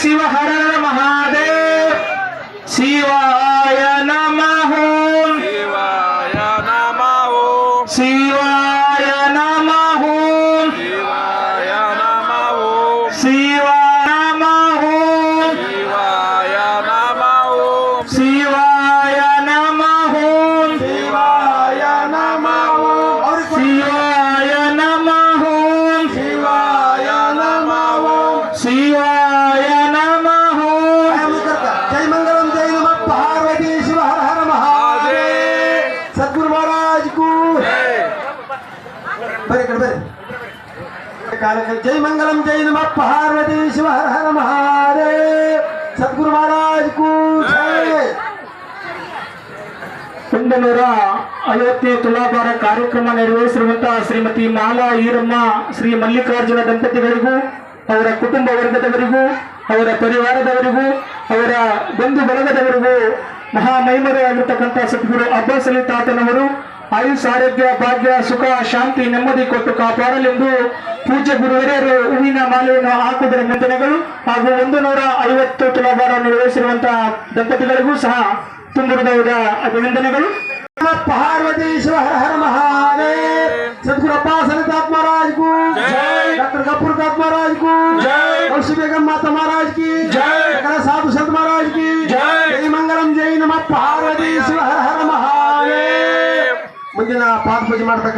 ಶಿವ ಹರ ಮಹಾದೇವ್ ಶಿವಾಯ ನಮಃ ಶಿವಾಯ ನಮಃ ಶಿವಾಯ ನಮಃ ಶಿವಾಯ ನಮಃ ಶಿವಾಯ ನಮಃ ಶಿವಾಯ ನಮಃ ಶಿವಾಯ ನಮಃ ಶಿವಾಯ ನಮಃ ಶಿವಾಯ ನಮಃ ಶಿವಾಯ ನಮಃ ಶಿವಾಯ ಬರ್ರಿ ಕಡೆ ಬರ್ರಿ. ಕಾಲಕ್ಕೆ ಜೈ ಮಂಗಲಂ, ಜೈ ನಮ, ಪಾರ್ವತಿ ಶಿವ, ಹರ ಹರ, ಮಹಾದೇವ್. ಸದ್ಗುರು ಮಹಾರಾಜ್ ಕೂ ಜೈ. ಒಂದು ನೂರ ಐವತ್ತನೇ ತುಲಾಭಾರ ಕಾರ್ಯಕ್ರಮ ನೆರವೇರಿಸಿರುವಂತಹ ಶ್ರೀಮತಿ ಮಾಲಾ ಈರಮ್ಮ, ಶ್ರೀ ಮಲ್ಲಿಕಾರ್ಜುನ ದಂಪತಿಗಳಿಗೂ, ಅವರ ಕುಟುಂಬ ವರ್ಗದವರಿಗೂ, ಅವರ ಪರಿವಾರದವರಿಗೂ, ಅವರ ಬಂಧು ಬಳಗದವರಿಗೂ ಮಹಾಮೈಮರೆಯಾಗಿರ್ತಕ್ಕಂಥ ಸದ್ಗುರು ಅಬ್ಬಾಸ್ ಅಲಿ ತಾತನವರು ಆಯುಷ್ ಆರೋಗ್ಯ ಭಾಗ್ಯ ಸುಖ ಶಾಂತಿ ನೆಮ್ಮದಿ ಕೊಟ್ಟು ಕಾಪಾಡಲೆಂದು ಪೂಜ್ಯ ಗುರುವರಿಯರು ಹೂವಿನ ಮಾಲೆಯನ್ನು ಹಾಕುವುದರ ನಿಂದನೆಗಳು ಹಾಗೂ ಒಂದು ನೂರ ಐವತ್ತು ತುಲಾಭಾರ ನಿರ್ವಹಿಸಿರುವಂತಹ ದಂಪತಿಗಳಿಗೂ ಸಹ ತುಂಬಿರುವುದ ಅಭಿನಂದನೆಗಳು. ಪಾರ್ವತೀಶ್ವರ ಹರ ಮಹಾದೇವ್. ಸದ್ಗುರಪ್ಪ ಸಲಿತಾತ್ ಮಹಾರಾಜ್ ಡಾಕ್ಟರ್ ಕಪೂರ್ ಕಾತ್ ಮಾತಾ ಮಹಾರಾಜ್ ಕಿ ಜಯ ಸಾಧು ಸಂತ ಮಹಾರಾಜ್ ಕಿ ಜಯ ಮಂಗಲಂ ಜೈ ನಮಃ. ಪ್ರತಿದಿನ ಪಾದ ಪೂಜೆ ಮಾಡ್ತಕ್ಕಂಥ